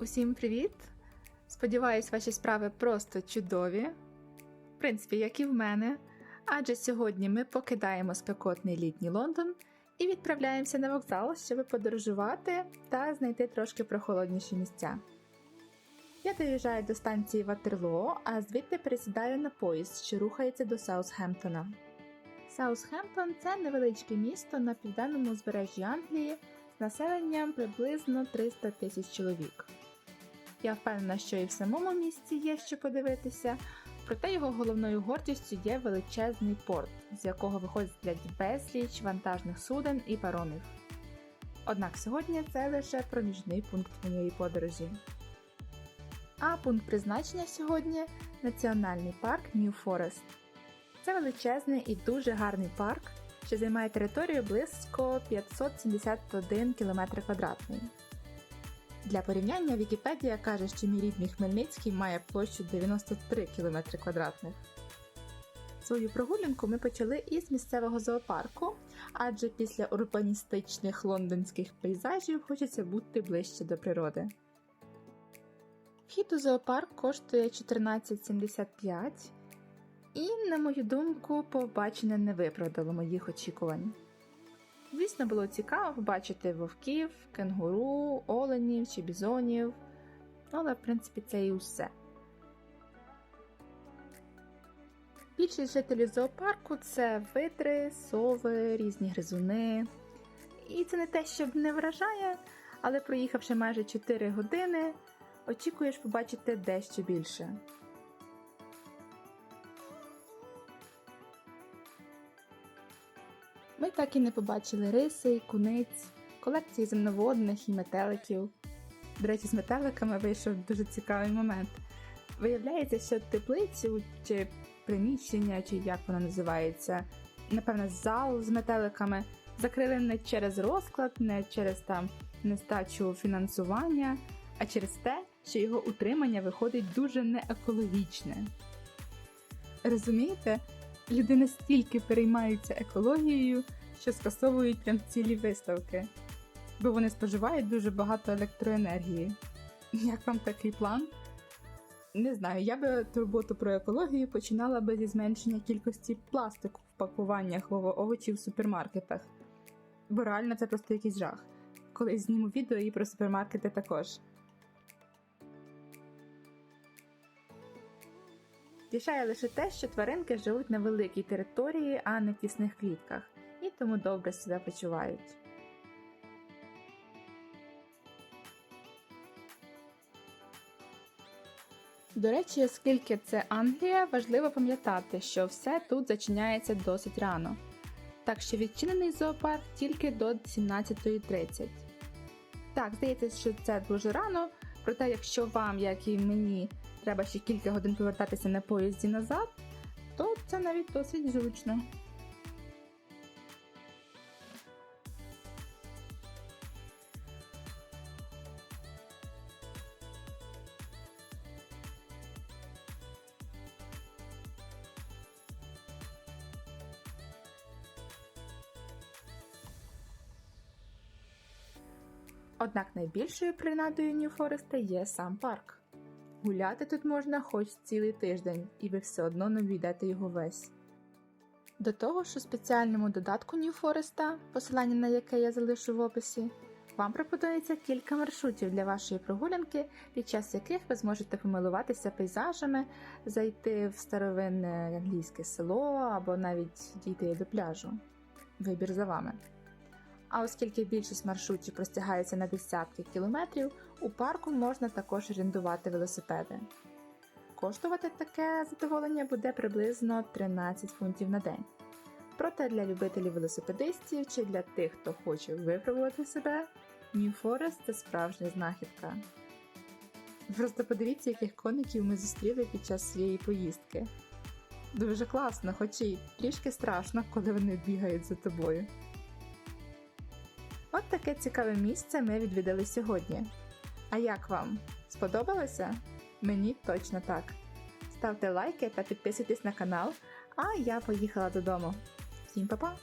Усім привіт! Сподіваюсь, ваші справи просто чудові. В принципі, як і в мене. Адже сьогодні ми покидаємо спекотний літній Лондон і відправляємося на вокзал, щоб подорожувати та знайти трошки прохолодніші місця. Я доїжджаю до станції Ватерлоо, а звідти пересідаю на поїзд, що рухається до Саутгемптона. Саутгемптон це невеличке місто на південному узбережжі Англії з населенням приблизно 300 тисяч чоловік. Я впевнена, що і в самому місті є що подивитися, проте його головною гордістю є величезний порт, з якого виходять безліч вантажних суден і паромів. Однак сьогодні це лише проміжний пункт моєї подорожі. А пункт призначення сьогодні національний парк Нью Форест. Це величезний і дуже гарний парк, що займає територію близько 571 км квадратний. Для порівняння Вікіпедія каже, що мій рідний Хмельницький має площу 93 км квадратних. Свою прогулянку ми почали із місцевого зоопарку, адже після урбаністичних лондонських пейзажів хочеться бути ближче до природи. Вхід у зоопарк коштує 14,75 і, на мою думку, побачене не виправдало моїх очікувань. Звісно, було цікаво побачити вовків, кенгуру, оленів чи бізонів, але в принципі це і усе. Більшість жителів зоопарку це видри, сови, різні гризуни. І це не те, щоб не вражає, але проїхавши майже 4 години, очікуєш побачити дещо більше. Ми так і не побачили риси, куниць, колекції земноводних і метеликів. До речі, з метеликами вийшов дуже цікавий момент. Виявляється, що теплицю чи приміщення, чи як воно називається, напевно, зал з метеликами закрили не через розклад, не через там нестачу фінансування, а через те, що його утримання виходить дуже неекологічне. Розумієте? Люди настільки переймаються екологією, що скасовують прям цілі виставки, бо вони споживають дуже багато електроенергії. Як вам такий план? Не знаю, я би турботу про екологію починала би зі зменшення кількості пластику в пакуваннях овочів в супермаркетах. Бо реально це просто якийсь жах. Колись зніму відео і про супермаркети також. Тішає лише те, що тваринки живуть на великій території, а не в тісних клітках, тому добре себе почувають. До речі, оскільки це Англія, важливо пам'ятати, що все тут зачиняється досить рано. Так що відчинений зоопарк тільки до 17.30. Так, здається, що це дуже рано, проте, якщо вам, як і мені, треба ще кілька годин повертатися на поїзді назад, то це навіть досить зручно. Однак найбільшою принадою Нью-Фореста є сам парк. Гуляти тут можна хоч цілий тиждень, і ви все одно не війдете його весь. До того ж, у спеціальному додатку Forest, посилання на яке я залишу в описі, вам пропонується кілька маршрутів для вашої прогулянки, під час яких ви зможете помилуватися пейзажами, зайти в старовинне англійське село або навіть дійти до пляжу. Вибір за вами. А оскільки більшість маршрутів простягається на десятки кілометрів, у парку можна також орендувати велосипеди. Коштувати таке задоволення буде приблизно 13 фунтів на день. Проте для любителів велосипедистів чи для тих, хто хоче випробувати себе, New Forest – це справжня знахідка. Просто подивіться, яких коників ми зустріли під час своєї поїздки. Дуже класно, хоч і трішки страшно, коли вони бігають за тобою. От таке цікаве місце ми відвідали сьогодні. А як вам? Сподобалося? Мені точно так. Ставте лайки та підписуйтесь на канал, а я поїхала додому. Всім па-па!